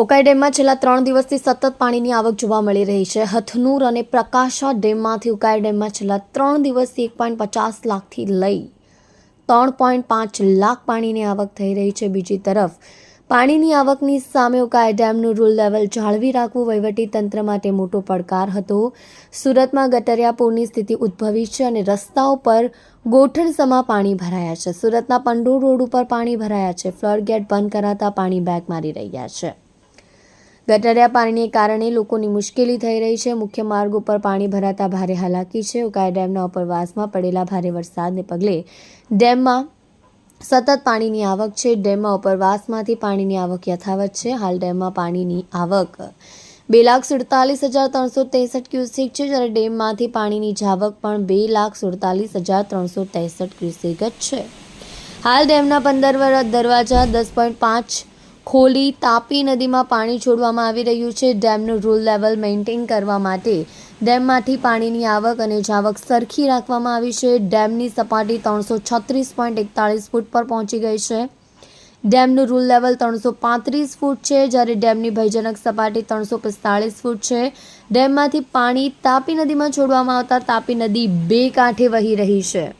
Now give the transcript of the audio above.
ઉકાઈ ડેમમાં છેલ્લા ત્રણ દિવસથી સતત પાણીની આવક જોવા મળી રહી છે. હથનૂર અને પ્રકાશા ડેમમાંથી ઉકાઈ ડેમમાં છેલ્લા ત્રણ દિવસથી એક પોઈન્ટ પચાસ લાખથી લઈ ત્રણ પોઈન્ટ પાંચ લાખ પાણીની આવક થઈ રહી છે બીજી તરફ. પાણીની આવકની સામે ઉકાઈ ડેમનું રૂલ લેવલ જાળવી રાખવું તંત્ર માટે મોટો પડકાર હતો. સુરતમાં ગટરિયા પૂરની સ્થિતિ ઉદ્ભવી છે અને રસ્તાઓ પર ગોઠણસમાં પાણી ભરાયા છે. સુરતના પંડોળ રોડ ઉપર પાણી ભરાયા છે. ફ્લડ ગેટ બંધ કરાતા પાણી બેગ મારી રહ્યા છે. ગટરિયા પાણીને કારણે લોકોની મુશ્કેલી થઈ રહી છે. મુખ્ય માર્ગ ઉપર પાણી ભરાતા ભારે હાલાકી છે. ઉકાઈ ડેમના ઉપરવાસમાં પડેલા ભારે વરસાદને પગલે ડેમમાં સતત પાણીની આવક છે. ડેમમાં ઉપરવાસમાંથી પાણીની આવક યથાવત છે. હાલ ડેમમાં પાણીની આવક બે લાખ સુડતાલીસ હજાર ત્રણસો ત્રેસઠ ક્યુસેક છે, જ્યારે ડેમમાંથી પાણીની જાવક પણ બે લાખ સુડતાલીસ હજાર ત્રણસો ત્રેસઠ ક્યુસેક જ છે. હાલ ડેમના પંદર દરવાજા દસ પોઈન્ટ પાંચ ખોલી તાપી નદીમાં પાણી છોડવામાં આવી રહ્યું છે. ડેમનું રૂલ લેવલ મેન્ટેન કરવા માટે ડેમમાંથી પાણીની આવક અને જાવક સરખી રાખવામાં આવી છે. ડેમની સપાટી ત્રણસો છત્રીસ પોઈન્ટ એકતાળીસ ફૂટ પર પહોંચી ગઈ છે. ડેમનું રૂલ લેવલ ત્રણસો પાંત્રીસ ફૂટ છે. જ્યારે ડેમની ભયજનક સપાટી ત્રણસો પિસ્તાળીસ ફૂટ છે. ડેમમાંથી પાણી તાપી નદીમાં છોડવામાં આવતા તાપી નદી બે કાંઠે વહી રહી છે.